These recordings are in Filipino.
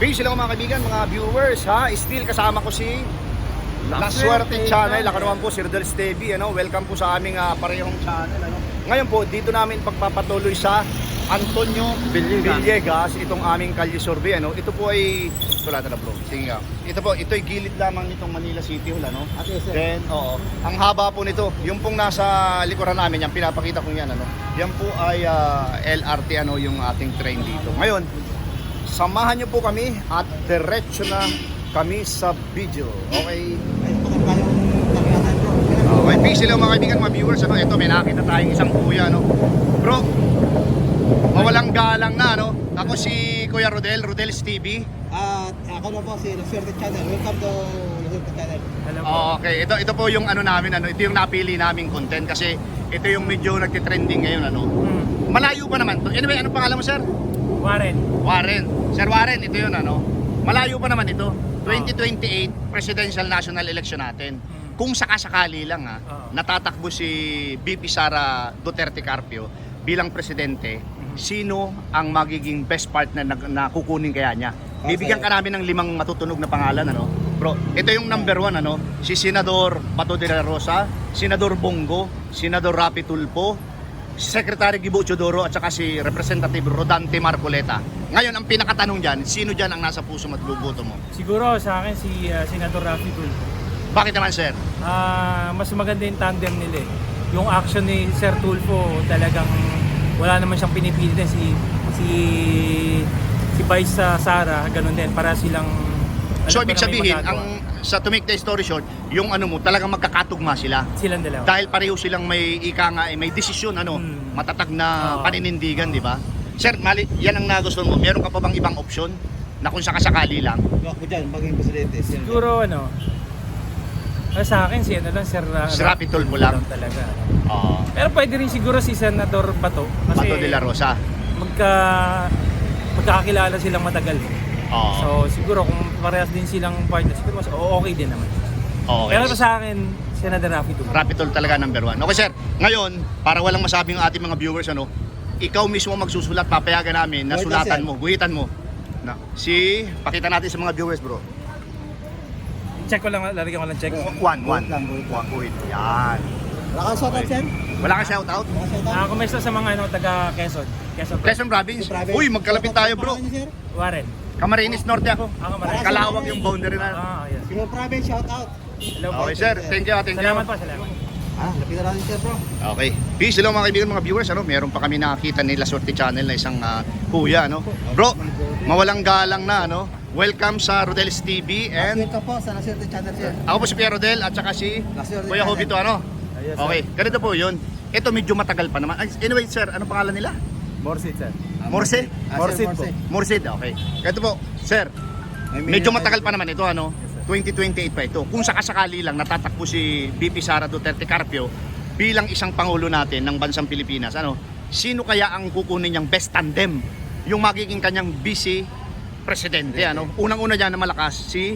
Peace sila mga kaibigan, mga viewers ha. Still kasama ko si La Suerte Channel. Ako naman po si Rodel Stevie. Ano? Welcome po sa aming ah, parehong channel. Ano? Ngayon po, dito namin pagpapatuloy sa Antonio Villegas. Villegas, itong aming Kalye Survey. Ano? Ito po ay, wala na bro. Sige nga. Ito po, ito ay gilid lamang nitong Manila City Hall. Ano? At yes, sir. Then, oo. Ang haba po nito, yung pong nasa likuran namin, yan, pinapakita ko yan, ano. Yan po ay ah, LRT, ano, yung ating train dito. Ngayon, samahan niyo po kami at diretso na kami sa video. Okay? Okay, peace hello mga kaibigan, mga viewers. Ano, ito, may nakita tayong isang kuya, no. Bro, mawalang galang na, no. Ako si Kuya Rodel, Rodel's TV. At ako na po si Lucierte Channel. Welcome to Lucierte Channel. Hello po. Oh, okay, ito ito po yung ano namin ano, ito yung napili naming content kasi ito yung medyo nagte-trending ngayon ano. Hmm. Malayo pa naman to. Anyway, ano pangalan mo, sir? Warren. Warren. Sir Warren, ito yun ano. Malayo pa naman ito. 2028 presidential national election natin. Hmm. Kung sakasakali lang ha, natatakbo si BP Sara Duterte Carpio bilang presidente, sino ang magiging best partner na, na kukunin kaya niya? Bibigyan ka namin ng limang matutunog na pangalan ano. Bro, ito yung number one ano, si Senador Bato de la Rosa, Senador Bongo, Senador Rapi Secretary Gibo Chodoro at saka si Representative Rodante Marcoleta. Ngayon, ang pinakatanong dyan, sino dyan ang nasa puso mo at buboto mo? Siguro sa akin si uh, Senator Rafi Tulfo. Bakit naman, sir? Ah, mas maganda yung tandem nila eh. Yung action ni Sir Tulfo talagang wala naman siyang pinipilit eh. si si si Vice sa Sara, ganun din para silang So, ibig na sabihin, ang sa to make the story short, yung ano mo, talagang magkakatugma sila. silang dalawa. Dahil pareho silang may ika nga, eh, may desisyon, ano, Hmm. matatag na Oo. paninindigan, di ba? Sir, mali, yan ang nagustuhan mo. Meron ka pa bang ibang option na kung sakasakali lang? Ako dyan, maging presidente. Siguro ano ah, sa akin si ano lang Sir uh, Si Rapi Tulfo lang. talaga. Oo. Pero pwede rin siguro si Senador Bato kasi Bato de la Rosa. magka magkakakilala silang matagal. Oo. So siguro kung parehas din silang partner, siguro mas okay din naman. okay. Pero sa akin, Senator Rafi Tulfo. Rapitol talaga number one. Okay, sir. Ngayon, para walang masabing ang ating mga viewers, ano, ikaw mismo magsusulat, papayagan namin na sulatan sir. mo, guhitan mo. Na, si, pakita natin sa mga viewers, bro. Check ko lang, lalagyan ko lang check. One, one. lang, guhit. One, guhit. Yan. Wala kang shoutout, sir? Wala ka shoutout? Wala kang shoutout? Ah, kumusta sa mga ano, taga Quezon? Quezon. Quezon Province. Province. Uy, magkalapit tayo, bro. Warren. Camarines Norte ako. Ako maraming. Kalawag yung boundary na. Ah, yes. Sino province, shoutout. Hello po. Okay, sir. Thank you, thank you. Salamat po, salamat. Ah, lapitan natin, sir, bro. Okay. Peace, hello mga kaibigan, mga viewers. Ano, meron pa kami nakakita nila Sorte Channel na isang ah, kuya, ano. Bro, mawalang galang na, ano. Welcome sa Rodel's TV and Welcome po sa Lucierte Channel, sir. ako po si Pierre Rodel at saka si Kuya. Hobito, ano. Okay, ganito po yun. Ito medyo matagal pa naman. Ay, Anyway, sir, ano pangalan nila? Morsit, sir. Ah, Morse? Ah, Morse sir, po. Morsid, okay. Ganito po, sir, medyo matagal pa naman ito, ano. 2028 pa ito. Kung sakasakali lang natatakbo si BP Sara Duterte Carpio bilang isang pangulo natin ng bansang Pilipinas, ano, sino kaya ang kukunin niyang best tandem? Yung magiging kanyang vice presidente, ano? Unang-una diyan na malakas si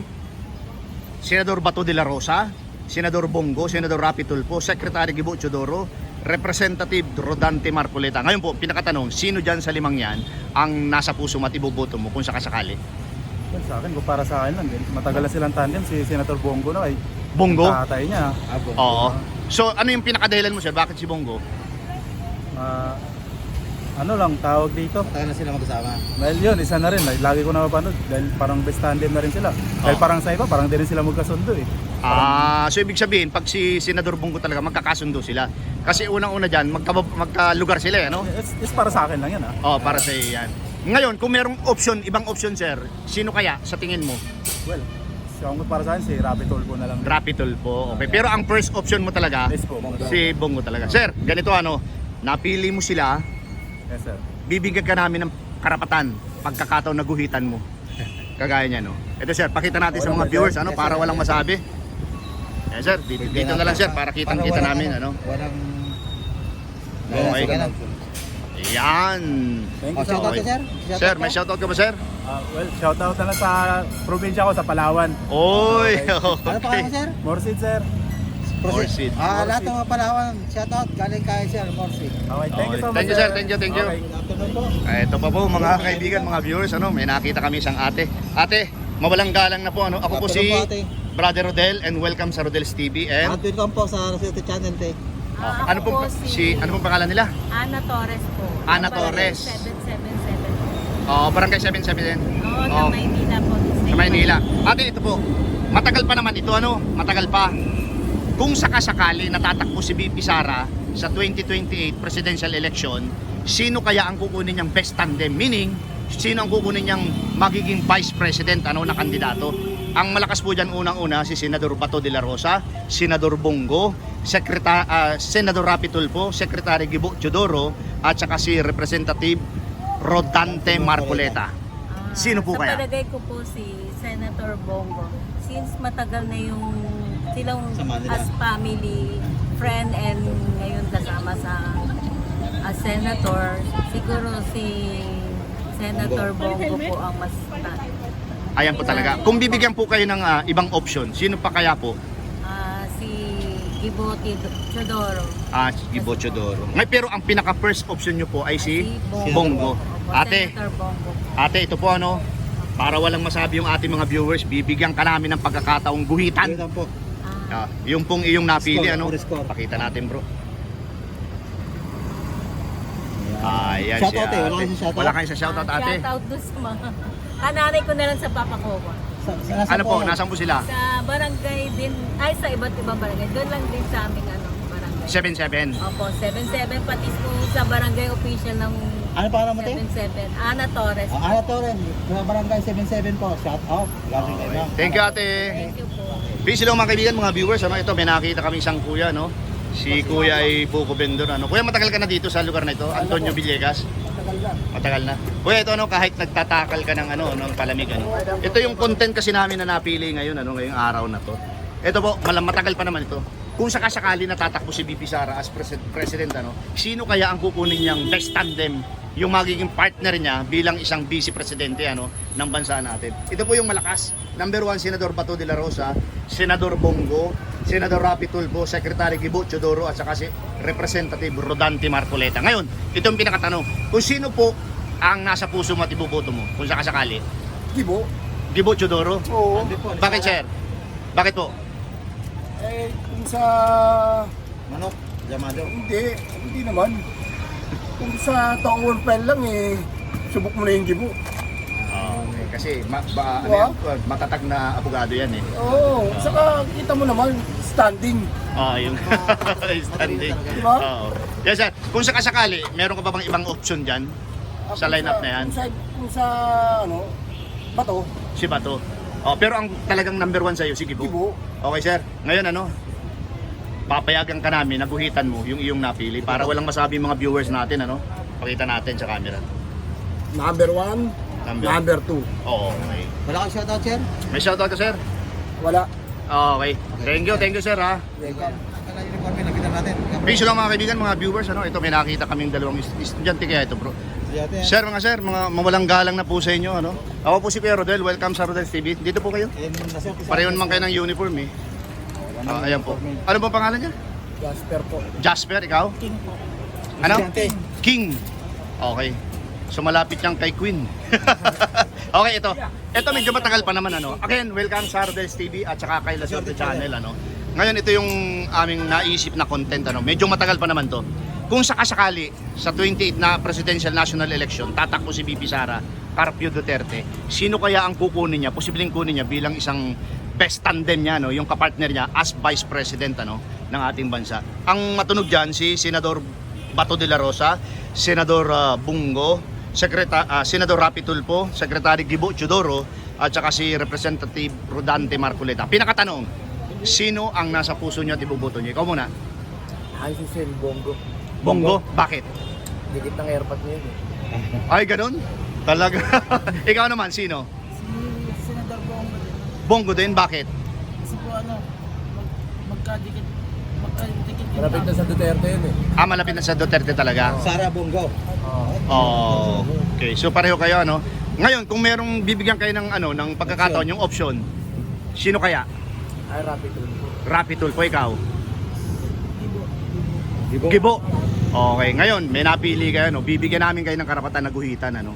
Senador Bato de la Rosa, Senador Bongo, Senador Rapi Tulfo, Secretary Gibo Chodoro, Representative Rodante Marcoleta. Ngayon po, pinakatanong, sino dyan sa limang yan ang nasa puso mo at iboboto mo kung sakasakali? Well, sa akin, kung para sa akin lang din. Matagal na silang tandem. Si Senator Bongo na ay Bongo? tatay niya. Ah, bro. Oo. So, ano yung pinakadahilan mo sir? Bakit si Bongo? Ah, ano lang, tawag dito. Matagal na sila magkasama. Dahil yun, isa na rin. Lagi ko na mapanood. Dahil parang best tandem na rin sila. Dahil Oo. parang sa iba, parang di rin sila magkasundo eh. Ah, so ibig sabihin, pag si Senador Bongo talaga, magkakasundo sila. Kasi unang-una dyan, magka, magkalugar sila, eh, ano? It's, it's para sa akin lang yan ah. Oh, para sa iyo yan. Ngayon, kung merong option, ibang option sir, sino kaya sa tingin mo? Well, so, kung para sa akin, si Rapi Tolpo na lang. din. Rapitol po. Okay. Pero ang first option mo talaga, Yes po. si Bongo talaga. Sir, ganito ano, napili mo sila, Yes sir. bibigyan ka namin ng karapatan, pagkakataon na guhitan mo. Kagaya niya, no? Ito sir, pakita natin sa mga viewers, ano, para walang masabi. Yes sir, dito, dito na lang sir, para kitang-kita namin, ano. Walang... Okay. Yan. Thank you ka, sir? Sir, ka? may shoutout ka ba, sir? Ah, well, shoutout na lang sa probinsya ko, sa Palawan. Oy, Ano pa okay. mo, sir? Morsid sir. Orsid. Ah, lahat ng mga Palawan, shoutout, galing kay Sir Morsi. Okay, thank you so much. Thank you, sir. Thank you, thank you. Okay. Good afternoon po. Ah, Ito pa po mga kaibigan, mga viewers, ano, may nakita kami isang ate. Ate, mawalang galang na po ano. Ako po si Afternoon po, ate. Brother Rodel and welcome sa Rodel's TV and At welcome po sa Rosetta Channel, te. Ah, ano ako pong po si ano pong pangalan nila? Ana Torres po. Ana Ng Torres. 777 po. Oh, barangay 77. Oo, Oh. sa Maynila po. Sa Maynila. Ate, ito po. Matagal pa naman ito ano, matagal pa. Kung sakasakali natatakbo si BP Sara sa 2028 presidential election, sino kaya ang kukunin niyang best tandem? Meaning, sino ang kukunin niyang magiging vice president ano na kandidato? Ang malakas po dyan unang-una si Senador Bato de la Rosa, Senador Bongo, Sekreta, ah, Senador Rapi Tulfo, Secretary Gibo Chodoro, at saka si Representative Rodante Marcoleta. Ah, Sino po sa kaya? palagay ko po si Senator Bongo. Since matagal na yung silang as family, friend and ngayon kasama sa as senator, siguro si Senator Bongo po ang mas Ayan po talaga. Kung bibigyan po kayo ng ah, ibang option, sino pa kaya po? ah, si Gibo Chodoro. Ah, Gibo Chodoro. Ngay pero ang pinaka first option nyo po ay si Bongo. Bongo. Ate, Senator Bongo. ate ito po ano, para walang masabi yung ating mga viewers, bibigyan ka namin ng pagkakataong guhitan. Welcome po. Ah, Ah, yung pong iyong napili Score, ano. or score. Pakita natin, bro. Ayan si Shoutout, eh. Wala ate. kayong shoutout? Wala kayo sa shoutout ah, ate. Shoutout doon sa mga kananay ko na lang sa Papa Kowa. Sa, sa, nasa Ano po, nasaan po sila? Sa barangay din, ay sa iba't ibang barangay. Doon lang din sa aming ano, barangay. 77. Opo, 77 pati po sa barangay official ng Ano pa naman, te? 77. Ana Torres. Ah, Ana Torres, mga barangay 77 po. Shout out. Galing kayo. ma'am. Thank you ate. Thank you po. Busy lang mga kaibigan, mga viewers, ano, ito may nakita kami isang kuya, no? Si kuya ay Buko Vendor, ano? Kuya, matagal ka na dito sa lugar na ito, Antonio Villegas. Matagal na. Matagal na. Kuya, ito ano, kahit nagtatakal ka ng ano, ng palamig, ano? Ito yung content kasi namin na napili ngayon, ano, ngayong araw na to. Ito po, matagal pa naman ito. Kung sakasakali natatakbo si BP Sara as pres- president, ano, sino kaya ang kukunin niyang best tandem yung magiging partner niya bilang isang vice presidente ano ng bansa natin. Ito po yung malakas. Number one, Senador Bato de la Rosa, Senador Bongo, Senador Rapi Tulfo, Secretary Gibo Chodoro at saka si Representative Rodante Marcoleta. Ngayon, ito yung pinakatanong. Kung sino po ang nasa puso mo at ibuboto mo kung sakasakali? Gibo? Gibo Chodoro? Oo. Bakit sir? Bakit po? Eh, kung sa... Manok. Yamado. Hindi, hindi naman. Kung sa Tower File lang eh, subok mo na yung gibo. Okay, kasi ma, ba, ano Wow. yan, matatag na abogado yan eh. Oo, saka kita mo naman, standing. Ah, yung standing. Di ba? Oo. Yes, sir. Kung sakasakali, meron ka pa bang ibang option dyan? Sa lineup na yan? Kung sa, kung sa ano, bato, Si Bato. Oh, pero ang talagang number one sa'yo, si Gibo. gibo. Okay, sir. Ngayon ano, papayagan ka namin, naguhitan mo yung iyong napili para walang masabi mga viewers natin, ano? Pakita natin sa camera. Number one, Number. number two. Oo, okay. Wala kang shoutout, sir? May shoutout ka, sir? Wala. Okay. Thank you, thank you, sir, ha? Welcome. Peace lang mga kaibigan, mga viewers, ano? Ito, may nakita kaming dalawang est- estudyante kaya ito, bro. Sir, mga sir, mga mawalang galang na po sa inyo, ano? Ako po si Kuya Rodel, welcome sa Rodel TV. Dito po kayo. eh, Pareho naman kayo ng uniform, eh. Ah, ayan po. Ano ba pangalan niya? Jasper po. Jasper, ikaw? King po. Ano? King. Okay. So malapit niyang kay Queen. okay, ito. Ito medyo matagal pa naman ano. Again, welcome sa Rodel's TV at saka kay La Suerte Channel ano. Ngayon ito yung aming naisip na content ano. Medyo matagal pa naman to. Kung sakasakali sa 28 na presidential national election, tatakbo si BP Sara, Carpio Duterte, sino kaya ang kukunin niya, posibleng kunin niya bilang isang best tandem niya, no, yung kapartner niya as vice president ano, ng ating bansa. Ang matunog diyan si Senador Bato de la Rosa, Senador ah, Bungo, Sekreta, ah, Senador Rapi Tulfo, Secretary Gibo Chodoro, at saka si Representative Rodante Marcoleta. Pinakatanong, sino ang nasa puso niyo at ibuboto niyo? Ikaw muna. Ay, si Sen Bongo. Bongo, bakit? Dikit ng airpot niya yun eh. Ay, ganun? Talaga? Ikaw naman, sino? Si Senador Bongo din. Bongo din, bakit? Kasi po ano, mag, magkadikit, magkadikit yung Malapit na sa Duterte yun eh. Ah, malapit na sa Duterte talaga. Sara Bongo. Oh, okay. So pareho kayo ano. Ngayon, kung merong bibigyan kayo ng ano, ng pagkakataon yung option, sino kaya? Ay, rapid tulpo. Rapi Tulfo, ikaw. Gibo. Okay, ngayon may napili kayo, no? Bibigyan namin kayo ng karapatan na guhitan, ano?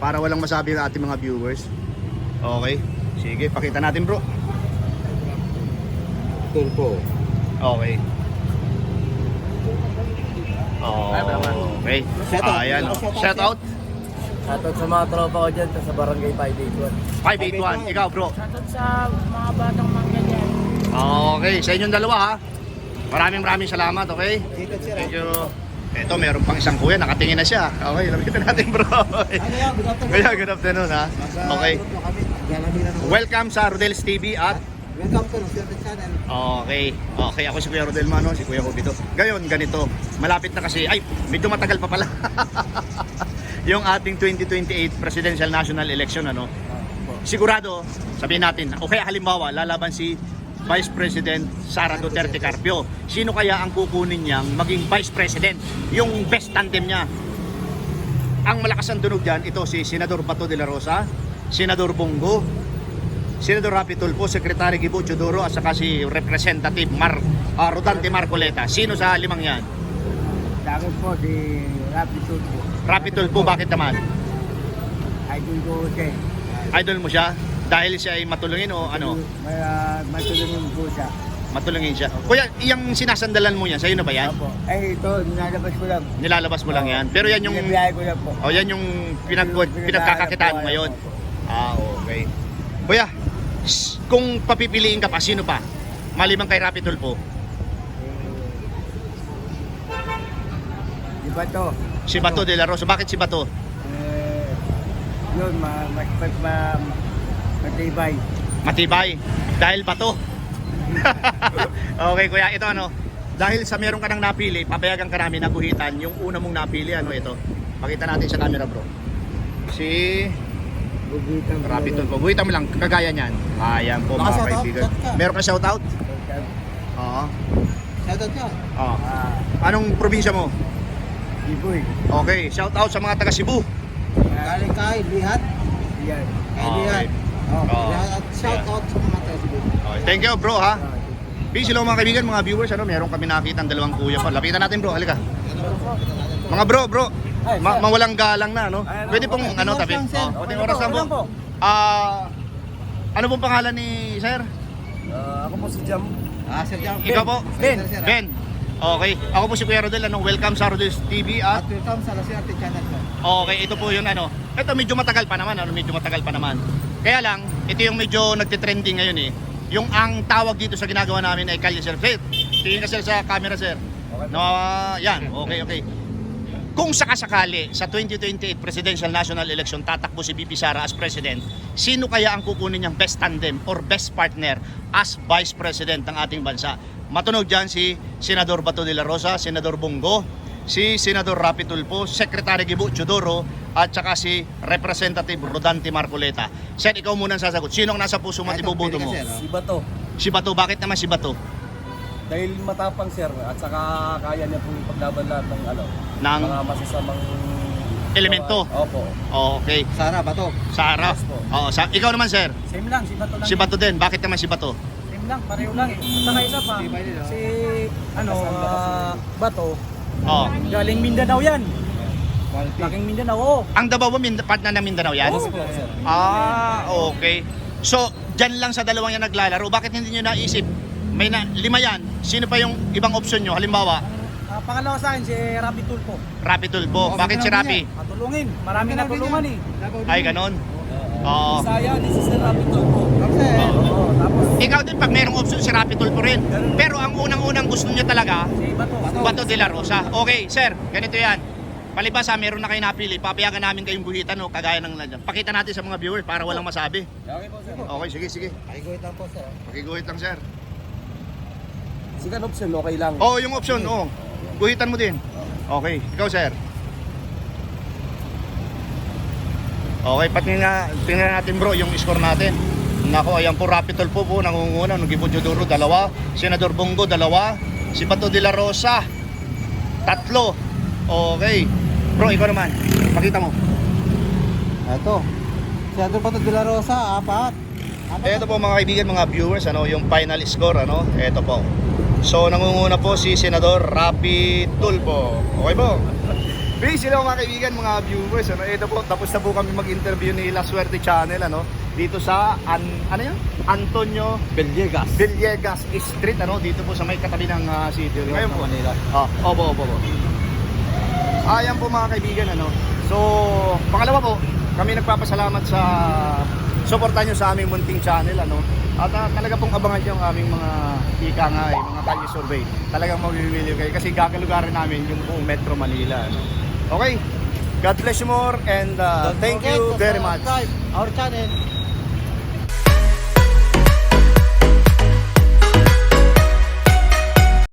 Para walang masabi ng ating mga viewers. Okay. Sige, pakita natin, bro. Tulpo. Okay. Okay. Shout out. Ayan, oh. Shout out, Shout out. Shoutout sa mga tropa ko dyan sa barangay 581. 581. Ikaw, bro. Shoutout sa mga batang mangga dyan. Okay, sa inyong dalawa, ha? Maraming maraming salamat, okay? Thank you. Ito, meron pang isang kuya, nakatingin na siya. Okay, lapitan natin, bro. Ano yan? Good afternoon. Kuya, good afternoon, ha? Okay. Welcome sa Rodel's TV at Welcome to Swerte Channel. Okay. Okay, ako si Kuya Rodel Mano, si Kuya Kubito. Ngayon, ganito. Malapit na kasi, ay, medyo matagal pa pala. yung ating 2028 Presidential National Election, ano? Sigurado, sabihin natin, o kaya halimbawa, lalaban si Vice President Sara Duterte Carpio. Sino kaya ang kukunin niyang maging Vice President? Yung best tandem niya. Ang malakas ang tunog dyan, ito si Senador Bato de la Rosa, Senador Bongo, Senador Rapi Tulfo, Secretary Gibo Chodoro at saka si Representative Mar ah, Rodante Marcoleta. Sino sa limang yan? Sa akin po si Rapi Tulpo. Rapi Tulfo, bakit naman? Idol ko siya. Idol mo siya? Dahil siya ay matulungin o ano? May uh, matulungin po siya. Matulungin siya. Kuya, yung sinasandalan mo yan, sa'yo na ba yan? Opo. Eh ito, nilalabas ko lang. Nilalabas mo lang yan. Pero yan yung, Binabiyahe ko lang po. oh, yan yung pinag, pinagkakakitaan mo ngayon. Ah, okay. Kuya, kung papipiliin ka pa, sino pa? Malimang kay Rapi Tulfo. Di ba to? Si Bato de la Rosa. Bakit si Bato? Eh, yun, ma, mas, mas, ma, matibay. Matibay. Dahil bato. okay, kuya, ito ano. Dahil sa meron ka nang napili, papayagan ka namin na guhitan yung una mong napili, ano ito. Pakita natin sa camera, bro. Si Gugutan ko Rapi lang. Tulfo. Guhitan mo lang, kagaya niyan. Ayan po, mga Baka shoutout, kaibigan. shout ka. Meron ka shoutout? Oo. Shoutout ka. Oo. Ah, Anong probinsya mo? Iboy. Okay, shoutout sa mga taga Cebu. Galing kay Lihat. Yan. Kay Okay. Oh. At shoutout sa mga taga-Cebu. Okay, thank you, bro, ha. Peace, hello mga kaibigan, mga viewers, ano, meron kami nakita ang dalawang kuya pa. Lapitan natin, bro, halika. Mga bro, bro, ma- mawalang galang na, no? Pwede pong, ano, tabi. Oh, konting oras lang po. Ah, ano pong pangalan ni sir? Ah, ako po si Jam. Ah, Sir Jam. Ikaw po? Ben. Ben. Okay, ako po si Kuya Rodel, ano, welcome sa Rodel's TV at At welcome sa La Swerte Channel. sir. Okay, ito po yung ano. Ito medyo matagal pa naman, ano, medyo matagal pa naman. Kaya lang, ito yung medyo nagte-trending ngayon eh. Yung ang tawag dito sa ginagawa namin ay kalye sir. Sir, tingin ka sir sa camera sir. No, ah, yan, okay, okay. Kung sakasakali sa 2028 Presidential National Election tatakbo si BP Sara as President, sino kaya ang kukunin niyang best tandem or best partner as Vice President ng ating bansa? Matunog dyan si Senador Bato de la Rosa, Senador Bongo, si Senador Rapi Tulfo, Secretary Gibu Chodoro, at saka si Representative Rodante Marcoleta. Sir, ikaw muna ang sasagot. Sino ang nasa puso mo at iboboto mo? oh. Si Bato. Si Bato, bakit naman si Bato? Dahil matapang sir at saka kaya niya pong paglaban lahat ng ano, Ng mga masasamang Elemento. Opo. Okay. Sara, Bato. Sara. Yes. Oo, sa, ikaw naman sir. Same lang, si Bato lang. Si Bato din. Bakit naman si Bato? Lang, pareho lang eh. At saka isa pa, oh. si ano, ah, Bato, Oh. galing Mindanao yan. Laking Mindanao, oo. Ang Davao mo, Mind- part na ng Mindanao yan? Oo. Ah, okay. So, dyan lang sa dalawang yan naglalaro. Bakit hindi nyo naisip? May na, lima yan. Sino pa yung ibang option nyo? Halimbawa, Ah, pangalawa sa akin, si Rapi Tulfo. Rapi Tulfo. Oh, Bakit si Rapi? Matulungin, marami Mindanao natulungan eh. Ay, ganon. Oo. Saya, this is si Rapi. Kasi, Oo, Ikaw din, pag merong option, si Rapi Tulfo rin. Pero ang unang-unang gusto nyo talaga, si Bato. Bato de la Rosa. Okay, sir, ganito yan. Palibasa, meron na kayo napili. Papayagan namin kayong buhitan o kagaya ng nandiyan. Pakita natin sa mga viewers para walang masabi. Okay po sir. Okay, sige, sige. Pakiguhit lang po, sir. Pakiguhit lang, sir. Second option okay lang. Oo, yung option, oo. Guhitan mo din. Okay, ikaw, sir. Okay, patingin nga, tingnan natin bro yung score natin. Nako, ayan po, Rapitol po po, nangunguna. Nung Gibo Jodoro, dalawa. Senador Bongo, dalawa. Si Bato de la Rosa, tatlo. Okay. Bro, ikaw naman. Pakita mo. Ito. Senador Bato de la Rosa, apat. Apat Ito po mga kaibigan, mga viewers, ano, yung final score, ano, ito po. So nangunguna po si Senador Rapi Tulfo. Okay po? Peace hello mga kaibigan, mga viewers. Ano, ito po, tapos na po kami mag-interview ni La Suerte Channel ano, dito sa an, ano yun? Antonio Beliegas. Villegas Street ano, dito po sa may katabi ng ah, city. Po. Manila. Oh, opo, opo, opo. Ayan po mga kaibigan ano. So, pangalawa po, kami nagpapasalamat sa suporta nyo sa aming munting channel ano. At ah, talaga pong abangan nyo ang aming mga ika nga eh, mga kalye survey. Talagang mabibili kayo kasi gagalugarin namin yung buong Metro Manila. Ano. Okay, God bless you more and uh, thank you very much. Our channel.